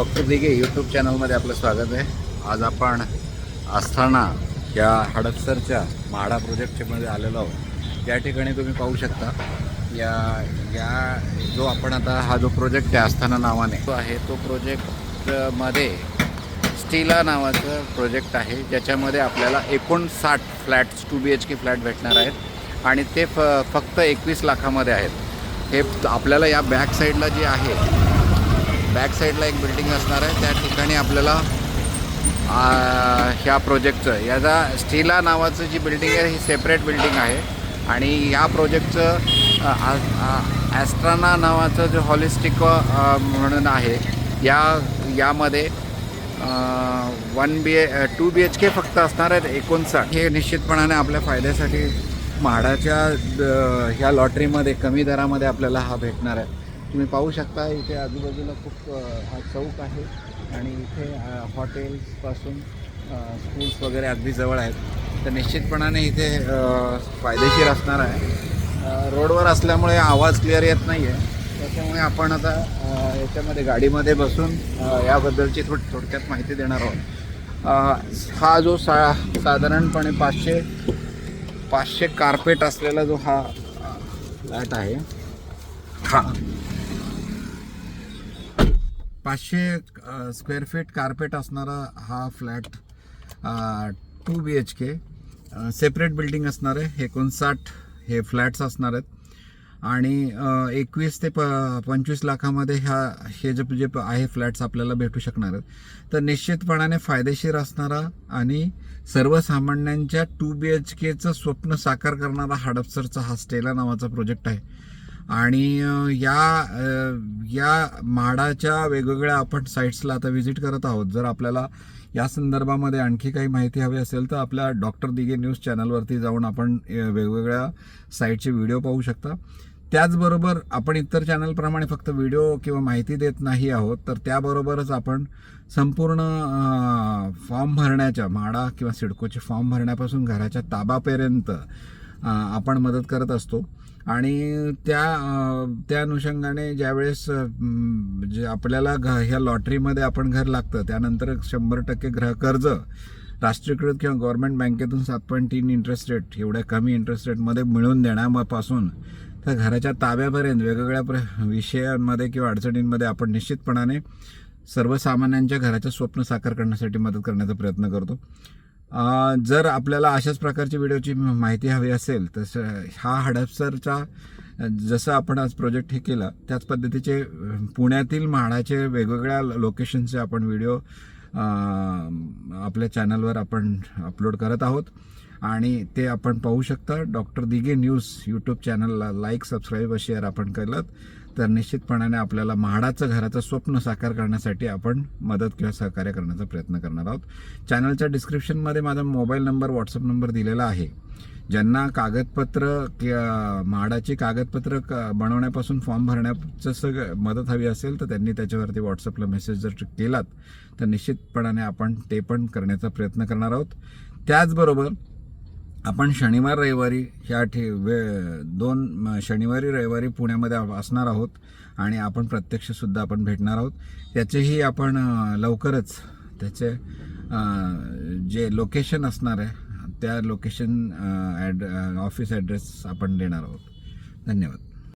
Doctor Dighe YouTube चॅनलमध्ये आपलं स्वागत आहे. आज आपण आस्थाना या हडपसरच्या म्हाडा प्रोजेक्टमध्ये आलेलो आहोत. या ठिकाणी तुम्ही पाहू शकता. या या जो आपण आता हा जो प्रोजेक्ट आहे आस्थाना नावाने तो आहे तो प्रोजेक्टमध्ये स्टीला नावाचं प्रोजेक्ट आहे. ज्याच्यामध्ये आपल्याला एकोणसाठ flats two B H K flat भेटणार आहेत. आणि ते फ फक्त एकवीस लाखामध्ये आहेत. हे आपल्याला या बॅक साईडला जे आहे बॅक साईडला एक बिल्डिंग असणार आहे. त्या ठिकाणी आपल्याला ह्या प्रोजेक्टचं याचा स्टीला नावाचं जी बिल्डिंग आहे ही सेपरेट बिल्डिंग आहे. आणि या प्रोजेक्टचं ॲस्ट्राना नावाचं जो हॉलिस्टिक म्हणून आहे या यामध्ये one B A two B H K फक्त असणार आहेत एकोणसाठ. हे निश्चितपणाने आपल्या फायद्यासाठी म्हाडाच्या द- ह्या लॉटरीमध्ये कमी दरामध्ये आपल्याला हा भेटणार आहे. तुम्ही पाहू शकता इथे आजूबाजूला खूप हा चौक आहे आणि इथे हॉटेल्सपासून स्कूल्स वगैरे अगदी जवळ आहेत. तर निश्चितपणाने इथे फायदेशीर असणार आहे. रोडवर असल्यामुळे आवाज क्लिअर येत नाही आहे त्याच्यामुळे आपण आता याच्यामध्ये गाडीमध्ये बसून याबद्दलची थोड थोडक्यात माहिती देणार आहोत. हा जो सा साधारणपणे पाचशे पाचशे कार्पेट असलेला जो हा फ्लॅट आहे हा पाचशे स्क्वेअर फीट कार्पेट असणारा हा flat two B H K separate building असणार आहे एकोणसाठ हे फ्लॅट्स असणार आहेत. आणि एकवीस ते प पंचवीस लाखामध्ये ह्या हे जे जे आहे फ्लॅट्स आपल्याला भेटू शकणार आहेत. तर निश्चितपणाने फायदेशीर असणारा आणि सर्वसामान्यांच्या टू बी एच केचं स्वप्न साकार करणारा हडपसरचा हा स्टेला नावाचा प्रोजेक्ट आहे. आणि या या म्हाडाच्या वेगवेगळ्या आपण साईट्सला आता व्हिजिट करत आहोत. जर आपल्याला या संदर्भामध्ये आणखी काही माहिती हवी असेल तर आपल्या डॉक्टर दिगे न्यूज चॅनलवरती जाऊन आपण वेगवेगळ्या साईटचे व्हिडिओ पाहू शकता. त्याचबरोबर आपण इतर चॅनलप्रमाणे फक्त व्हिडिओ किंवा माहिती देत नाही आहोत तर त्याबरोबरच आपण संपूर्ण फॉर्म भरण्याच्या म्हाडा किंवा सिडकोचे फॉर्म भरण्यापासून घराच्या ताबापर्यंत आपण मदत करत असतो. आणि त्या त्या अनुषंगाने ज्यावेळेस जे आपल्याला घ ह्या लॉटरीमध्ये आपण घर लागतं त्यानंतर शंभर टक्के ग्रह कर्ज राष्ट्रीयकृत किंवा गव्हर्नमेंट बँकेतून सात पॉईंट तीन इंटरेस्ट रेट एवढ्या कमी इंटरेस्ट रेटमध्ये मिळवून देण्यापासून तर घराच्या ताब्यापर्यंत वेगवेगळ्या प्र विषयांमध्ये किंवा अडचणींमध्ये आपण निश्चितपणाने सर्वसामान्यांच्या घराचं स्वप्न साकार करण्यासाठी मदत करण्याचा प्रयत्न करतो. जर आपल्याला अशाच प्रकारची व्हिडिओची माहिती हवी असेल तर हा हडपसरचा जसं आपण आज प्रोजेक्ट हे केला त्याच पद्धतीचे पुण्यातील म्हाडाचे वेगवेगळ्या लोकेशनचे आपण व्हिडिओ आपल्या चॅनलवर आपण अपलोड करत आहोत. आणि ते आपण पाहू शकता. डॉक्टर दिगे न्यूज यूट्यूब चॅनलला लाईक सबस्क्राईब व शेअर आपण केलं तर निश्चितपणाने आपल्याला म्हाडाचं घराचं स्वप्न साकार करण्यासाठी आपण मदत किंवा सहकार्य करण्याचा प्रयत्न करणार आहोत. चॅनलच्या डिस्क्रिप्शनमध्ये माझा मोबाईल नंबर व्हॉट्सअप नंबर दिलेला आहे. ज्यांना कागदपत्र किंवा म्हाडाची कागदपत्र क- बनवण्यापासून फॉर्म भरण्याचं सगळं मदत हवी असेल तर त्यांनी त्याच्यावरती व्हॉट्सअपला मेसेज जर केलात तर निश्चितपणाने आपण ते पण करण्याचा प्रयत्न करणार आहोत. त्याचबरोबर आपण शनिवार रविवारी ह्या ठे वे दोन म, शनिवारी रविवारी पुण्यामध्ये असणार आहोत आणि आपण प्रत्यक्षसुद्धा आपण भेटणार आहोत. त्याचेही आपण लवकरच त्याचे जे लोकेशन असणार आहे त्या लोकेशन ॲड ऑफिस ॲड्रेस आपण देणार आहोत. धन्यवाद.